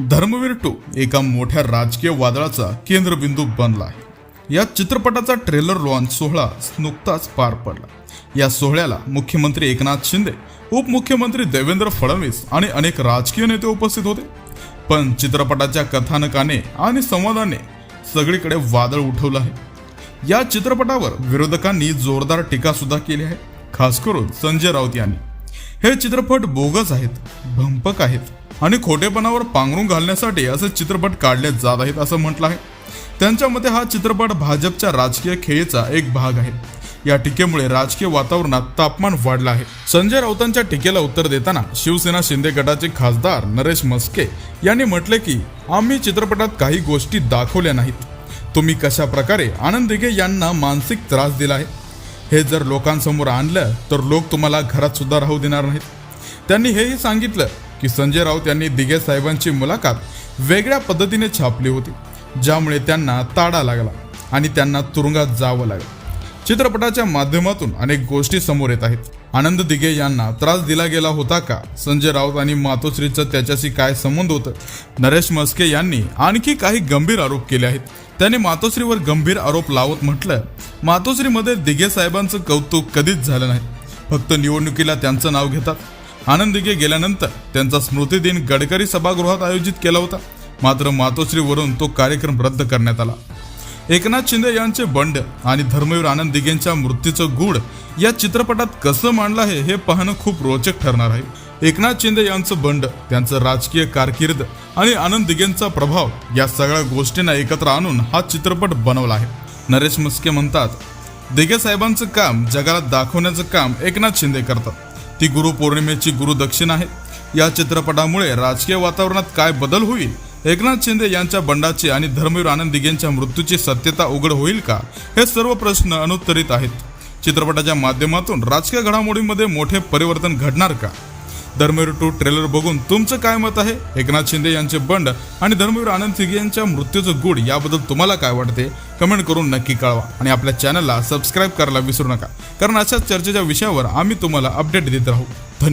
Dharmaveer to एका मोठ्या राजकीय वादळाचा केंद्रबिंदू बनला. आहे या चित्रपटाचा ट्रेलर लॉन्च सोहळा नुकताच पार पडला. या सोहळ्याला मुख्यमंत्री एकनाथ शिंदे उपमुख्यमंत्री देवेंद्र फडणवीस आणि अनेक राजकीय नेते उपस्थित होते. पण चित्रपटाच्या कथानकाने आणि संवादाने सगळीकडे वादळ उठवलं आहे. या चित्रपटावर विरोधकांनी जोरदार टीका सुद्धा केली आहे खास करून संजय राऊत यांनी. हे चित्रपट बोगस आहेत भंपक आहेत. आणि खोटेपणावर पांघरून घालण्यासाठी असे चित्रपट काढले जात आहेत असं म्हटलं आहे. त्यांच्या मते हा चित्रपट भाजपच्या राजकीय खेळीचा एक भाग आहे. या टीकेमुळे राजकीय वातावरणात तापमान वाढलं आहे. संजय राऊतांच्या टीकेला उत्तर देताना शिवसेना शिंदे गटाचे खासदार नरेश मस्के यांनी म्हटले की आम्ही चित्रपटात काही गोष्टी दाखवल्या नाहीत. तुम्ही कशा प्रकारे आनंद दिघे यांना मानसिक त्रास दिला आहे? हे जर लोकांसमोर आणलं तर लोक तुम्हाला घरात सुद्धा राहू देणार नाहीत. त्यांनी हेही सांगितलं की संजय राऊत यांनी दिघे साहेबांची मुलाखत वेगळ्या पद्धतीने छापली होती ज्यामुळे त्यांना ताडा लागला आणि त्यांना तुरुंगात जावं लागलं. चित्रपटाच्या माध्यमातून अनेक गोष्टी समोर येत आहेत. आनंद दिघे यांना त्रास दिला गेला होता का? संजय राऊत आणि मातोश्रीचं त्याच्याशी काय संबंध होतं? नरेश मस्के यांनी आणखी काही गंभीर आरोप केले आहेत. त्याने मातोश्रीवर गंभीर आरोप लावत म्हटलं मातोश्रीमध्ये दिघे साहेबांचं कौतुक कधीच झालं नाही. फक्त निवडणुकीला त्यांचं नाव घेतात. आनंद दिघे गेल्यानंतर त्यांचा स्मृती दिन गडकरी सभागृहात आयोजित केला होता. मात्र मातोश्रीवरून तो कार्यक्रम रद्द करण्यात आला. एकनाथ शिंदे यांचे बंड आणि धर्मवीर आनंद दिघेंच्या मृत्यूचं गूढ या चित्रपटात कसं मांडलं आहे हे पाहणं खूप रोचक ठरणार आहे. एकनाथ शिंदे यांचं बंड त्यांचं राजकीय कारकीर्द आणि आनंद दिघेंचा प्रभाव या सगळ्या गोष्टींना एकत्र आणून हा चित्रपट बनवला आहे. नरेश मस्के म्हणतात दिघे साहेबांचं काम जगाला दाखवण्याचं काम एकनाथ शिंदे करतात. ती गुरुपौर्णिमेची गुरुदक्षिणा आहे. या चित्रपटामुळे राजकीय वातावरणात काय बदल होईल? एकनाथ शिंदे यांच्या बंडाची आणि धर्मवीर आनंद दिघेंच्या मृत्यूची सत्यता उघड होईल का? हे सर्व प्रश्न अनुत्तरित आहेत. चित्रपटाच्या माध्यमातून राजकीय घडामोडींमध्ये मोठे परिवर्तन घडणार का? धर्मवीर टू ट्रेलर बघून तुमचं काय मत आहे? एकनाथ शिंदे यांचे बंड आणि धर्मवीर आनंद सिंग यांच्या मृत्यूचं गुड याबद्दल तुम्हाला काय वाटते? कमेंट करून नक्की कळवा. आणि आपल्या चॅनलला सबस्क्राईब करायला विसरू नका. कारण अशाच चर्चेच्या विषयावर आम्ही तुम्हाला अपडेट देत राहू. धन्यवाद